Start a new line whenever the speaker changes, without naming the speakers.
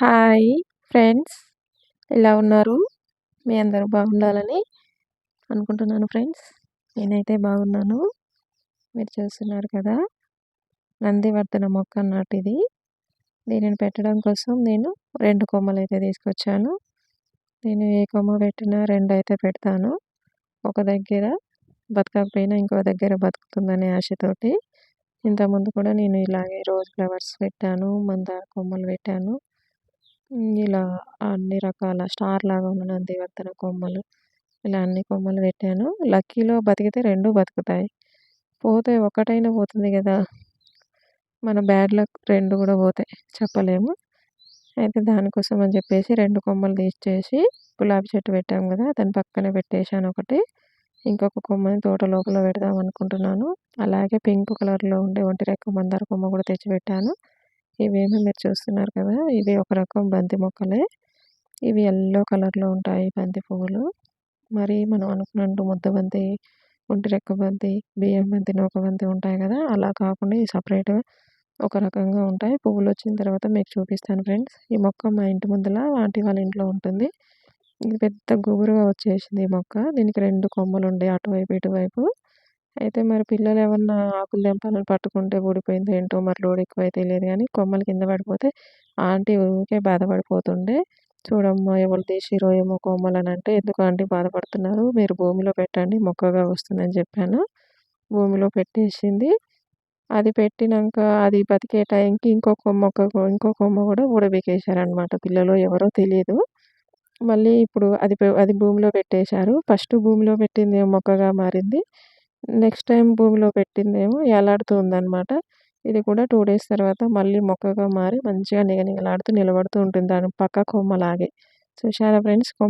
Hi friends ఎలా ఉన్నారు? మీ అందరూ బాగుండాలని అనుకుంటున్నాను ఫ్రెండ్స్. నేనైతే బాగున్నాను. మీరు చూస్తున్నారు కదా నందివర్ధన మొక్క నాటిది దీనిని పెట్టడం కోసం నేను రెండు కొమ్మలు అయితే తీసుకొచ్చాను. నేను ఏ కొమ్మ పెట్టినా రెండు అయితే పెడతాను. ఒక దగ్గర బతకకపోయినా ఇంకో దగ్గర బతుకుతుందనే ఆశతోటి ఇంతకుముందు కూడా నేను ఇలాగే రోజ్ ఫ్లవర్స్ పెట్టాను మందార కొమ్మలు పెట్టాను. ఇలా అన్ని రకాల స్టార్ లాగా ఉన్న నందివర్ధన కొమ్మలు. ఇలా అన్ని కొమ్మలు పెట్టాను. లక్కీలో బతికితే రెండు బతుకుతాయి. పోతే ఒకటైనా పోతుంది కదా. మన బ్యాడ్ లక్ రెండు కూడా పోతాయి చెప్పలేము. అయితే దానికోసం అని చెప్పేసి రెండు కొమ్మలు తీసేసి గులాబీ చెట్టు పెట్టాము కదా. దాని పక్కనే పెట్టేశాను ఒకటి. ఇంకొక కొమ్మని తోట లోపల పెడదాం అనుకుంటున్నాను. అలాగే పింక్ కలర్లో ఉండే ఒంటి రెక్క మందార కొమ్మ కూడా తెచ్చి పెట్టాను. ఇవేమో మీరు చూస్తున్నారు కదా ఇవి ఒక రకం బంతి మొక్కలే. ఇవి ఎల్లో కలర్లో ఉంటాయి బంతి పువ్వులు. మరి మనం అనుకున్నట్టు ముద్ద బంతి ఒంటి రెక్క బంతి బియ్యం బంతి నూక బంతి ఉంటాయి కదా అలా కాకుండా ఈ సపరేట్గా ఒక రకంగా ఉంటాయి. పువ్వులు వచ్చిన తర్వాత మీకు చూపిస్తాను ఫ్రెండ్స్. ఈ మొక్క మా ఇంటి ముందల ఆంటీ వాళ్ళ ఇంట్లో ఉంటుంది. ఇది పెద్ద గుబురుగా వచ్చేసింది ఈ మొక్క. దీనికి రెండు కొమ్మలు ఉండే అటువైపు ఇటువైపు. అయితే మరి పిల్లలు ఏమన్నా ఆకులు తెంపాలని పట్టుకుంటే ఊడిపోయిందో ఏంటో మరి లోడ్ ఎక్కువ అయితే లేదు కానీ కొమ్మలు కింద పడిపోతే ఆంటీ ఊరికే బాధపడిపోతుండే. చూడమ్మా ఎవరు తీసిరో ఏమో కొమ్మలు అని అంటే ఎందుకు ఆంటీ బాధపడుతున్నారు? మీరు భూమిలో పెట్టండి మొక్కగా వస్తుందని చెప్పాను. భూమిలో పెట్టేసింది. అది పెట్టినాక అది బతికే టైంకి ఇంకొక మొక్క ఇంకో కొమ్మ కూడా ఊడబీకేశారనమాట పిల్లలు ఎవరో తెలియదు మళ్ళీ ఇప్పుడు అది అది భూమిలో పెట్టేశారు. ఫస్ట్ భూమిలో పెట్టింది మొక్కగా మారింది. నెక్స్ట్ టైం భూమిలో పెట్టిందేమో వేలాడుతూ ఉందన్నమాట ఇది కూడా టూ డేస్ తర్వాత మళ్ళీ మొక్కగా మారి మంచిగా నిగనిగలాడుతూ నిలబడుతూ ఉంటుంది. దాని పక్క కొమ్మలాగే. చూశారా ఫ్రెండ్స్ కొమ్మ